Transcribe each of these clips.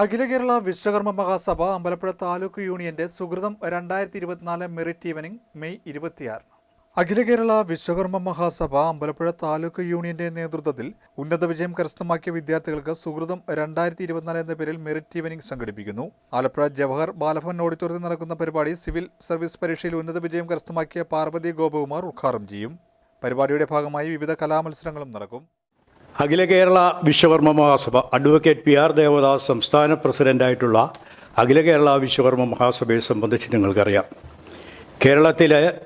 അഖില കേരള വിശ്വകർമ്മ മഹാസഭ അമ്പലപ്പുഴ താലൂക്ക് യൂണിയന്റെ സുഹൃതം രണ്ടായിരത്തി ഇരുപത്തിനാല് മെറിറ്റ് ഈവനിംഗ് മെയ് ഇരുപത്തിയാറിന്. അഖില കേരള വിശ്വകർമ്മ മഹാസഭ അമ്പലപ്പുഴ താലൂക്ക് യൂണിയന്റെ നേതൃത്വത്തിൽ ഉന്നത വിജയം കരസ്ഥമാക്കിയ വിദ്യാർത്ഥികൾക്ക് സുഹൃതം രണ്ടായിരത്തി ഇരുപത്തിനാല് എന്ന പേരിൽ മെറിറ്റ് ഈവനിംഗ് സംഘടിപ്പിക്കുന്നു. ആലപ്പുഴ ജവഹർ ബാലഭവൻ ഓഡിറ്റോറിയത്തിൽ നടക്കുന്ന പരിപാടി സിവിൽ സർവീസ് പരീക്ഷയിൽ ഉന്നത വിജയം കരസ്ഥമാക്കിയ പാർവതി ഗോപകുമാർ ഉദ്ഘാടനം ചെയ്യും. പരിപാടിയുടെ ഭാഗമായി വിവിധ കലാമത്സരങ്ങളും നടക്കും. Akhila Kerala Vishwakarma Mahasabha advocate P R Devadas സംസ്ഥാന പ്രസിഡന്റായിട്ടുള്ള അഖില കേരള വിശ്വകർമ്മ മഹാസഭയെ സംബന്ധിച്ച് നിങ്ങൾക്കറിയാം. കേരളത്തിലെ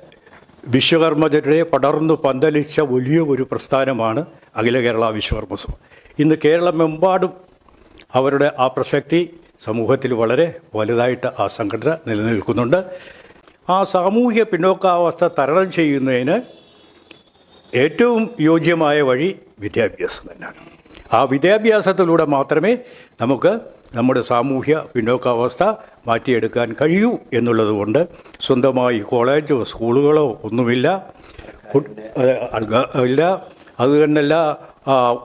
വിശ്വകർമ്മജരുടെ പടർന്നു പന്തലിച്ച വലിയ ഒരു പ്രസ്ഥാനമാണ് അഖില കേരള വിശ്വകർമ്മ സഭ. ഇന്ന് കേരളമെമ്പാടും അവരുടെ ആ പ്രസക്തി സമൂഹത്തിൽ വളരെ വലുതായിട്ട് ആ സംഘടന നിലനിൽക്കുന്നുണ്ട്. ആ സാമൂഹ്യ പിന്നോക്കാവസ്ഥ തരണം ചെയ്യുന്നതിന് ഏറ്റവും യോജ്യമായ വഴി വിദ്യാഭ്യാസം തന്നെയാണ്. ആ വിദ്യാഭ്യാസത്തിലൂടെ മാത്രമേ നമുക്ക് നമ്മുടെ സാമൂഹ്യ പിന്നോക്കാവസ്ഥ മാറ്റിയെടുക്കാൻ കഴിയൂ എന്നുള്ളത് കൊണ്ട് സ്വന്തമായി കോളേജോ സ്കൂളുകളോ ഒന്നുമില്ല. ഇല്ല. അത് തന്നെയല്ല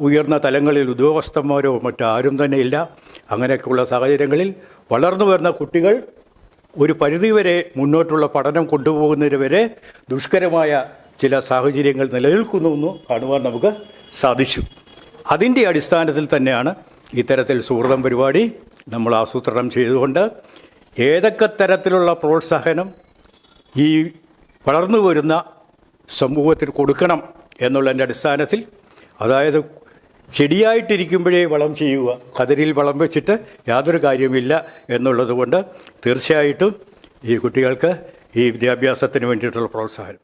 ഉയർന്ന തലങ്ങളിൽ ഉദ്യോഗസ്ഥന്മാരോ മറ്റാരും തന്നെ ഇല്ല. അങ്ങനെയൊക്കെയുള്ള സാഹചര്യങ്ങളിൽ വളർന്നു വരുന്ന കുട്ടികൾ ഒരു പരിധിവരെ മുന്നോട്ടുള്ള പഠനം കൊണ്ടുപോകുന്നതിന് വരെ ദുഷ്കരമായ ചില സാഹചര്യങ്ങൾ നിലനിൽക്കുന്നു എന്ന് കാണുവാൻ നമുക്ക് സാധിച്ചു. അതിന്റെ അടിസ്ഥാനത്തിൽ തന്നെയാണ് ഇത്തരത്തിൽ സുഹൃതം പരിപാടി നമ്മൾ ആസൂത്രണം ചെയ്തുകൊണ്ട് ഏതൊക്കെ തരത്തിലുള്ള പ്രോത്സാഹനം ഈ വളർന്നു വരുന്ന സമൂഹത്തിൽ കൊടുക്കണം എന്നുള്ളതിന്റെ അടിസ്ഥാനത്തിൽ അതായത് ചെടിയായിട്ടിരിക്കുമ്പോഴേ വളം ചെയ്യുക കതിരിൽ വളം വെച്ചിട്ട് യാതൊരു കാര്യമില്ല എന്നുള്ളത് കൊണ്ട് തീർച്ചയായിട്ടും ഈ കുട്ടികൾക്ക് ഈ വിദ്യാഭ്യാസത്തിന് വേണ്ടിയിട്ടുള്ള പ്രോത്സാഹനം.